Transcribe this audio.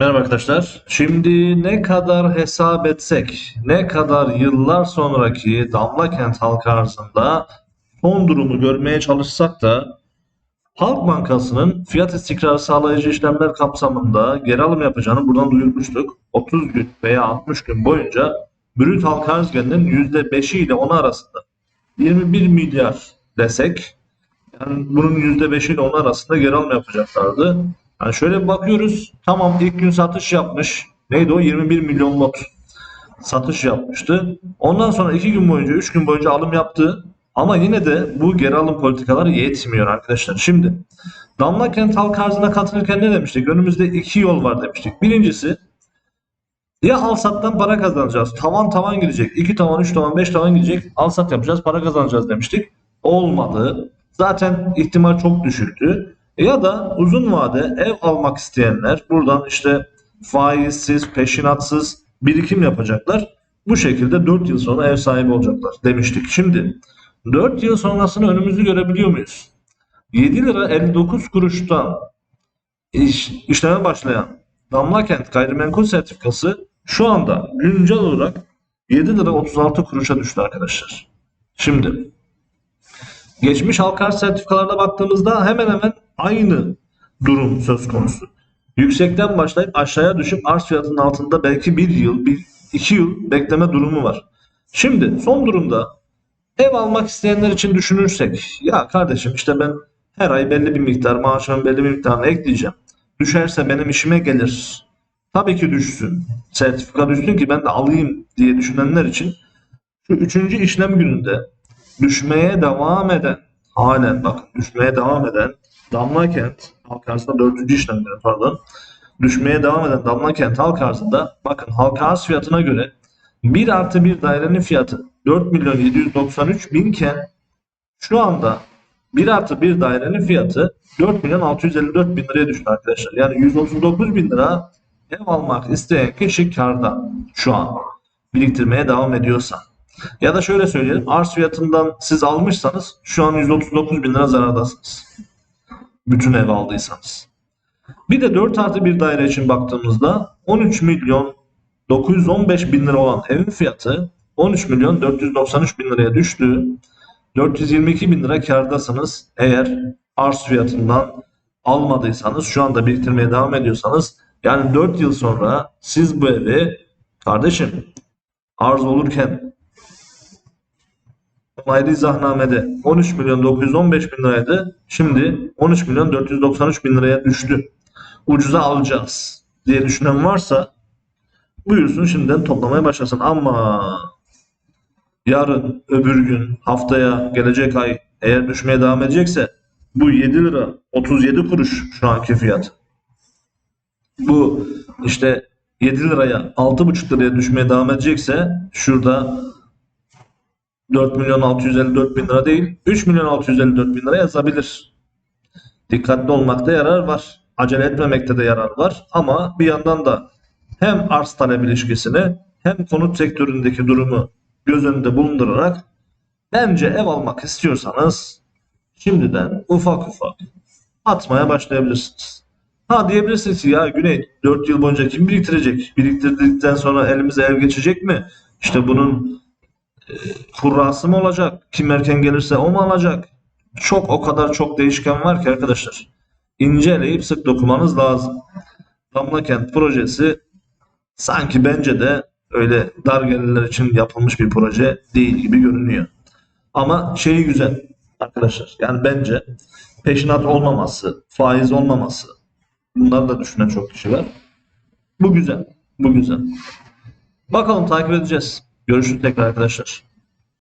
Merhaba arkadaşlar. Şimdi ne kadar hesap etsek, ne kadar yıllar sonraki Damla Kent halka arzında son durumu görmeye çalışsak da Halk Bankası'nın fiyat istikrarı sağlayıcı işlemler kapsamında geri alım yapacağını buradan duyurmuştuk. 30 gün veya 60 gün boyunca brüt halka arz gelirinin %5'i ile 10 arasında 21 milyar desek yani bunun %5'i ile 10 arasında geri alım yapacaklardı. Yani şöyle bakıyoruz. Tamam ilk gün satış yapmış. Neydi o? 21 milyon lot satış yapmıştı. Ondan sonra 2 gün boyunca 3 gün boyunca alım yaptı. Ama yine de bu geri alım politikaları yetmiyor arkadaşlar. Şimdi Damla Kent halk arzına katılırken ne demiştik? Önümüzde iki yol var demiştik. Birincisi ya al sattan para kazanacağız. Tavan tavan gidecek. 2 tavan, 3 tavan, 5 tavan gidecek. Al sat yapacağız, para kazanacağız demiştik. Olmadı. Zaten ihtimal çok düşüktü. Ya da uzun vade ev almak isteyenler buradan işte faizsiz, peşinatsız birikim yapacaklar. Bu şekilde 4 yıl sonra ev sahibi olacaklar demiştik. Şimdi 4 yıl sonrasını önümüzü görebiliyor muyuz? 7 lira 59 kuruştan iş, işleme başlayan Damla Kent gayrimenkul sertifikası şu anda güncel olarak 7 lira 36 kuruşa düştü arkadaşlar. Şimdi geçmiş halka sertifikalarına baktığımızda hemen hemen aynı durum söz konusu. Yüksekten başlayıp aşağıya düşüp arz fiyatının altında belki bir yıl, bir, iki yıl bekleme durumu var. Şimdi son durumda ev almak isteyenler için düşünürsek ya kardeşim işte ben her ay belli bir miktar maaşımın belli bir miktarını ekleyeceğim. Düşerse benim işime gelir. Tabii ki düşsün. Sertifika düşsün ki ben de alayım diye düşünenler için şu üçüncü işlem gününde düşmeye devam eden halen bak düşmeye devam eden Damla Kent halk arzında dördüncü işlem günü pardon düşmeye devam eden Damla Kent halk arzında bakın halka arz fiyatına göre 1 artı 1 dairenin fiyatı 4 milyon 793 binken şu anda 1 artı 1 dairenin fiyatı 4 milyon 654 bin liraya düştü arkadaşlar. Yani 139 bin lira ev almak isteyen kişi karda şu an biriktirmeye devam ediyorsa. Ya da şöyle söyleyelim arz fiyatından siz almışsanız şu an 139 bin lira zarardasınız. Bütün ev aldıysanız. Bir de 4 artı 1 daire için baktığımızda 13 milyon 915 bin lira olan evin fiyatı 13 milyon 493 bin liraya düştü. 422 bin lira kardasınız eğer arz fiyatından almadıysanız şu anda biriktirmeye devam ediyorsanız yani 4 yıl sonra siz bu evi kardeşim arz olurken onaylı izahnamede 13 milyon 915 bin liraydı. Şimdi 13 milyon 493 bin liraya düştü. Ucuza alacağız diye düşünen varsa buyursun şimdiden toplamaya başlasın. Ama yarın, öbür gün, haftaya, gelecek ay eğer düşmeye devam edecekse bu 7 lira 37 kuruş şu anki fiyat. Bu işte 7 liraya 6,5 liraya düşmeye devam edecekse şurada 4 milyon 654 bin lira değil 3 milyon 654 bin lira yazabilir. Dikkatli olmakta yarar var. Acele etmemekte de yarar var. Ama bir yandan da hem arz talep ilişkisini hem konut sektöründeki durumu göz önünde bulundurarak bence ev almak istiyorsanız şimdiden ufak ufak atmaya başlayabilirsiniz. Ha diyebilirsiniz ki ya Güney 4 yıl boyunca kim biriktirecek? Biriktirdikten sonra elimize ev geçecek mi? İşte bunun kurrası mı olacak? Kim erken gelirse o mu alacak? Çok o kadar çok değişken var ki arkadaşlar. İnceleyip sık dokumanız lazım. Damla Kent projesi sanki bence de öyle dar gelirler için yapılmış bir proje değil gibi görünüyor. Ama şeyi güzel arkadaşlar. Yani bence peşinat olmaması, faiz olmaması bunları da düşünen çok kişi var. Bu güzel. Bu güzel. Bakalım takip edeceğiz. Görüşürüz tekrar arkadaşlar.